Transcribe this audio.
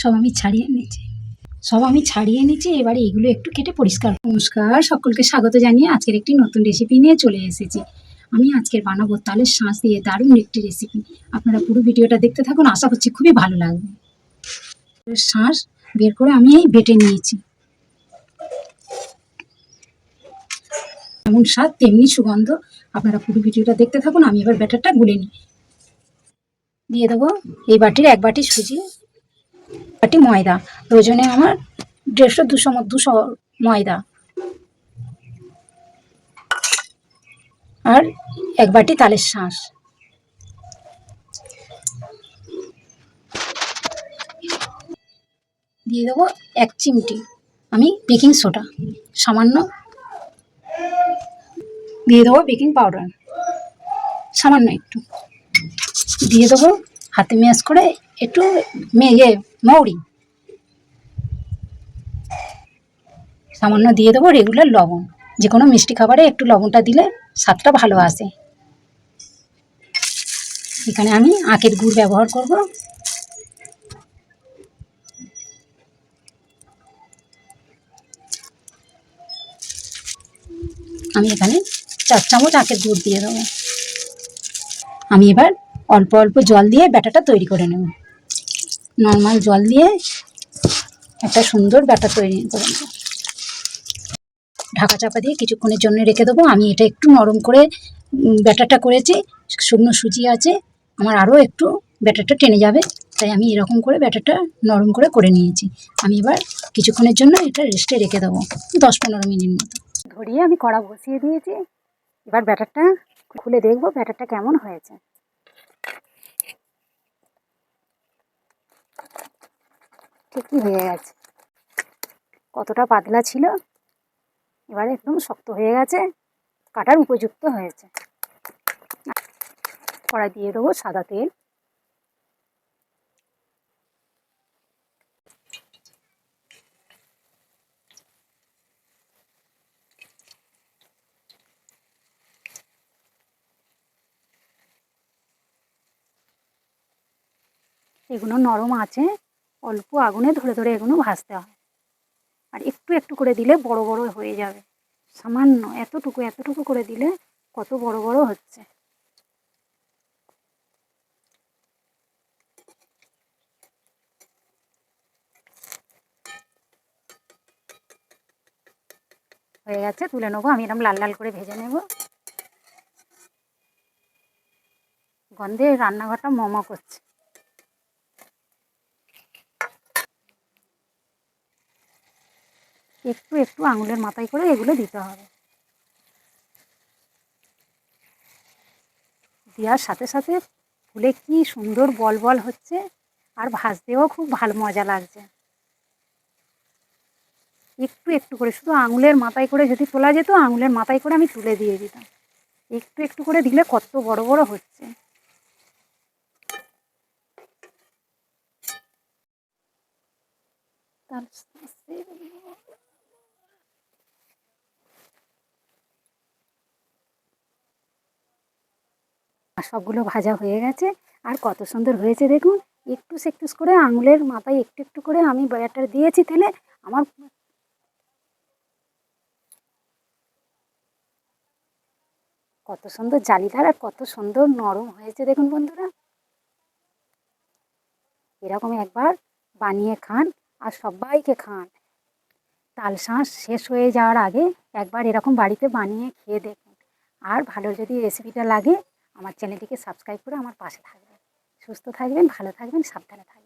সব আমি ছাড়িয়ে নিয়েছি সব আমি ছাড়িয়ে নিয়েছি এবারে এগুলো একটু কেটে পরিষ্কার। নমস্কার, সকলকে স্বাগত জানিয়ে আজকের একটি নতুন রেসিপি নিয়ে চলে এসেছি। আমি আজকের বানাবো তালের শাঁস দিয়ে দারুণ একটি রেসিপি আপনারা পুরো ভিডিওটা দেখতে থাকুন, আশা করছি খুবই ভালো লাগবে। শাঁস বের করে আমি বেটে নিয়েছি। যেমন স্বাদ, তেমনি সুগন্ধ। আপনারা পুরো ভিডিওটা দেখতে থাকুন, আমি এবার ব্যাটারটা গুলে নিই। দিয়ে দেবো এই বাটির এক বাটি সুজি, বাটি ময়দা। প্রয়োজনে আমার দেড়শো, দুশো দুশো ময়দা। আর এক বাটি তালের শাঁস। দিয়ে দেবো এক চিমটি। আমি বেকিং সোডা, সামান্য দিয়ে দেবো বেকিং পাউডার সামান্য একটু। দিয়ে দেবো হাতে ম্যাশ করে একটু মেয়ে মৌরি। সামান্য দিয়ে দেবো রেগুলার লবণ। যে কোনো মিষ্টি খাবারে একটু লবণটা দিলে স্বাদটা ভালো আসে। এখানে আমি আখের গুড় ব্যবহার করব। আমি এখানে চার চামচ আখের গুড় দিয়ে দেবো। আমি এবার অল্প অল্প জল দিয়ে ব্যাটাটা তৈরি করে নেব। নর্মাল জল দিয়ে একটা সুন্দর ব্যাটার তৈরি করে নেব। ঢাকা চাপা দিয়ে কিছুক্ষণের জন্য রেখে দেবো। আমি এটা একটু নরম করে উম, ব্যাটারটা করেছি শুকনো সুজি আছে আমার আরও একটু ব্যাটারটা টেনে যাবে তাই আমি এরকম করে ব্যাটারটা নরম করে করে নিয়েছি। আমি এবার কিছুক্ষণের জন্য এটা রেস্টে রেখে দেবো দশ পনেরো মিনিট মতো। ধরিয়ে আমি কড়া বসিয়ে দিয়েছি। এবার ব্যাটারটা খুলে দেখব ব্যাটারটা কেমন হয়েছে। ঠিকই হয়ে গেছে। কতটা পাতলা ছিল, এবার একদম শক্ত হয়ে গেছে, কাটার উপযুক্ত হয়েছে। কড়াই দিয়ে দেবো সাদা তেল। এগুলো নরম আছে, অল্প আগুনে ধরে ধরে এগুলো ভাজতে হয়। আর একটু একটু করে দিলে বড় বড় হয়ে যাবে। সামান্য, এতটুকু এতটুকু করে দিলে কত বড় বড় হচ্ছে। হয়ে গেছে, তুলে নেব, আমি এরকম লাল লাল করে ভেজে নেব। গন্ধে রান্নাঘরটা মমা করছে। একটু একটু আঙুলের মাথায় করে এগুলো দিতে হবে। দেওয়ার সাথে সাথে ফুলে কি সুন্দর বল বল হচ্ছে আর ভাজতেও খুব ভালো মজা লাগছে। একটু একটু করে, শুধু আঙুলের মাথায় করে যদি তোলা যেত, আঙুলের মাথায় করে আমি তুলে দিয়ে দিতাম। একটু একটু করে দিলে কত বড় বড় হচ্ছে। তার আর সবগুলো ভাজা হয়ে গেছে। আর কত সুন্দর হয়েছে দেখুন। একটু সেকটুস করে আঙুলের মাথায় একটু একটু করে আমি ব্যাটার দিয়েছি তেলে। আমার কত সুন্দর জালিদার আর কত সুন্দর নরম হয়েছে দেখুন বন্ধুরা। এরকম একবার বানিয়ে খান আর সবাইকে খান। তাল শাঁস শেষ হয়ে যাওয়ার আগে একবার এরকম বাড়িতে বানিয়ে খেয়ে দেখুন। আর ভালো যদি রেসিপিটা লাগে আমার চ্যানেলটিকে সাবস্ক্রাইব করে আমার পাশে থাকবেন। সুস্থ থাকবেন ভালো থাকবেন সাবধানে থাকবেন।